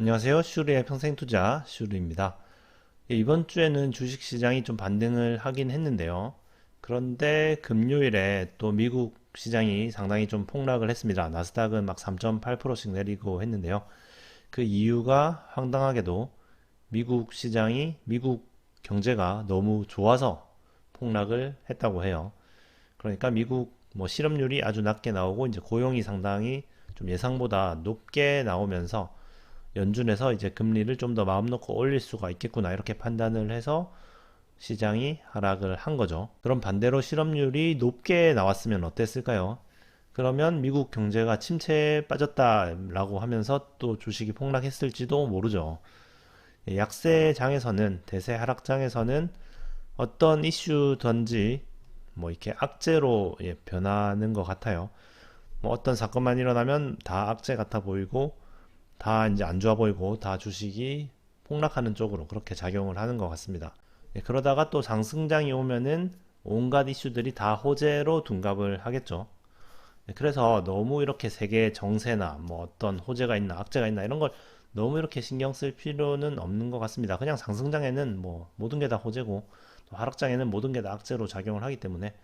안녕하세요. 슈리의 평생 투자 슈리입니다. 예, 이번 주에는 주식 시장이 좀 반등을 하긴 했는데요. 그런데 금요일에 또 미국 시장이 상당히 좀 폭락을 했습니다. 나스닥은 막 3.8%씩 내리고 했는데요. 그 이유가 황당하게도 미국 시장이 미국 경제가 너무 좋아서 폭락을 했다고 해요. 그러니까 미국 뭐 실업률이 아주 낮게 나오고 이제 고용이 상당히 좀 예상보다 높게 나오면서 연준에서 이제 금리를 좀 더 마음 놓고 올릴 수가 있겠구나 이렇게 판단을 해서 시장이 하락을 한 거죠. 그럼 반대로 실업률이 높게 나왔으면 어땠을까요? 그러면 미국 경제가 침체에 빠졌다라고 하면서 또 주식이 폭락했을지도 모르죠. 예, 약세장에서는 대세 하락장에서는 어떤 이슈든지 뭐 이렇게 악재로 예, 변하는 것 같아요. 뭐 어떤 사건만 일어나면 다 악재 같아 보이고 다 이제 안 좋아 보이고 다 주식이 폭락하는 쪽으로 그렇게 작용을 하는 것 같습니다. 예, 그러다가 또 상승장이 오면은 온갖 이슈들이 다 호재로 둔갑을 하겠죠. 예, 그래서 너무 이렇게 세계 정세나 뭐 어떤 호재가 있나 악재가 있나 이런 걸 너무 이렇게 신경 쓸 필요는 없는 것 같습니다. 그냥 상승장에는 뭐 모든 게 다 호재고 또 하락장에는 모든 게 다 악재로 작용을 하기 때문에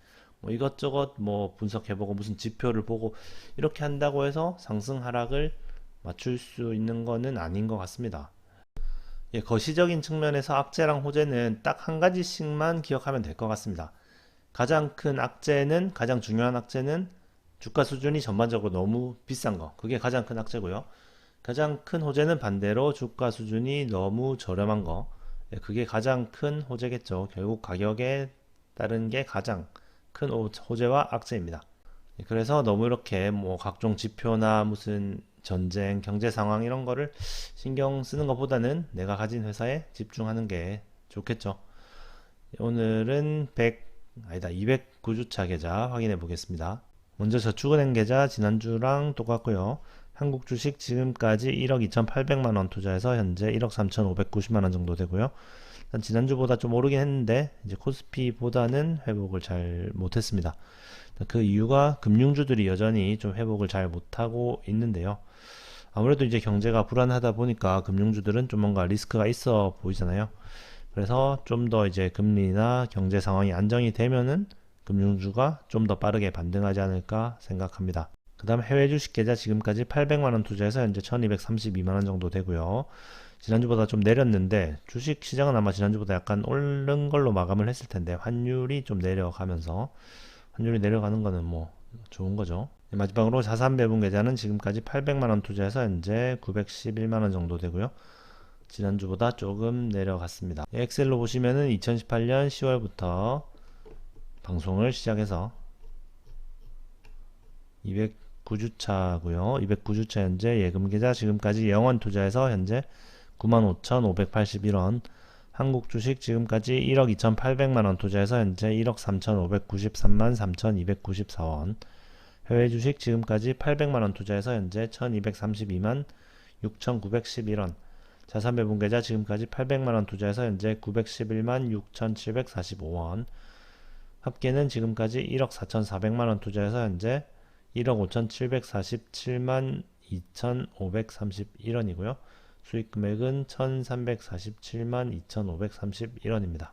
뭐 이것저것 뭐 분석해보고 무슨 지표를 보고 이렇게 한다고 해서 상승 하락을 맞출 수 있는 거는 아닌 것 같습니다. 예, 거시적인 측면에서 악재랑 호재는 딱 한 가지씩만 기억하면 될 것 같습니다. 가장 큰 악재는 가장 중요한 악재는 주가 수준이 전반적으로 너무 비싼 거. 그게 가장 큰 악재고요. 가장 큰 호재는 반대로 주가 수준이 너무 저렴한 거. 예, 그게 가장 큰 호재겠죠. 결국 가격에 따른 게 가장 큰 호재와 악재입니다. 예, 그래서 너무 이렇게 뭐 각종 지표나 무슨 전쟁, 경제 상황 이런 거를 신경 쓰는 것보다는 내가 가진 회사에 집중하는 게 좋겠죠. 오늘은 100, 아니다, 209주차 계좌 확인해 보겠습니다. 먼저 저축은행 계좌 지난주랑 똑같고요. 한국 주식 지금까지 1억 2,800만 원 투자해서 현재 1억 3,590만 원 정도 되고요. 지난주보다 좀 오르긴 했는데 이제 코스피보다는 회복을 잘 못했습니다. 그 이유가 금융주들이 여전히 좀 회복을 잘 못하고 있는데요. 아무래도 이제 경제가 불안하다 보니까 금융주들은 좀 뭔가 리스크가 있어 보이잖아요. 그래서 좀 더 이제 금리나 경제 상황이 안정이 되면은 금융주가 좀 더 빠르게 반등하지 않을까 생각합니다. 그 다음 해외 주식 계좌 지금까지 800만원 투자해서 현재 1232만원 정도 되고요. 지난주보다 좀 내렸는데 주식 시장은 아마 지난주보다 약간 오른 걸로 마감을 했을 텐데 환율이 좀 내려가면서 환율이 내려가는 거는 뭐 좋은 거죠. 네, 마지막으로 자산 배분 계좌는 지금까지 800만원 투자해서 현재 911만원 정도 되고요. 지난주보다 조금 내려갔습니다. 네, 엑셀로 보시면은 2018년 10월부터 방송을 시작해서 209주차고요. 209주차 현재 예금 계좌 지금까지 영원 투자해서 현재 95,581원 한국 주식 지금까지 1억 2,800만 원 투자해서 현재 1억 3,593만 3,294원. 해외 주식 지금까지 800만 원 투자해서 현재 1232만 6911원. 자산 배분 계좌 지금까지 800만 원 투자해서 현재 911만 6745원. 합계는 지금까지 1억 4,400만 원 투자해서 현재 1억 5,747만 2,531원이고요. 수익 금액은 1347만 2531원입니다.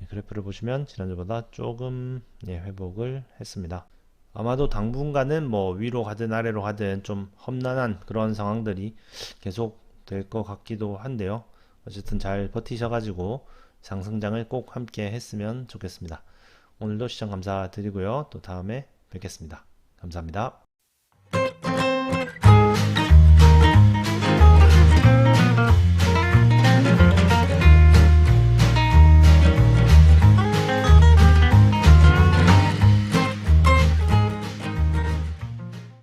예, 그래프를 보시면 지난주보다 조금 예, 회복을 했습니다. 아마도 당분간은 뭐 위로 가든 아래로 가든 좀 험난한 그런 상황들이 계속 될 것 같기도 한데요. 어쨌든 잘 버티셔가지고 상승장을 꼭 함께 했으면 좋겠습니다. 오늘도 시청 감사드리고요. 또 다음에 뵙겠습니다. 감사합니다.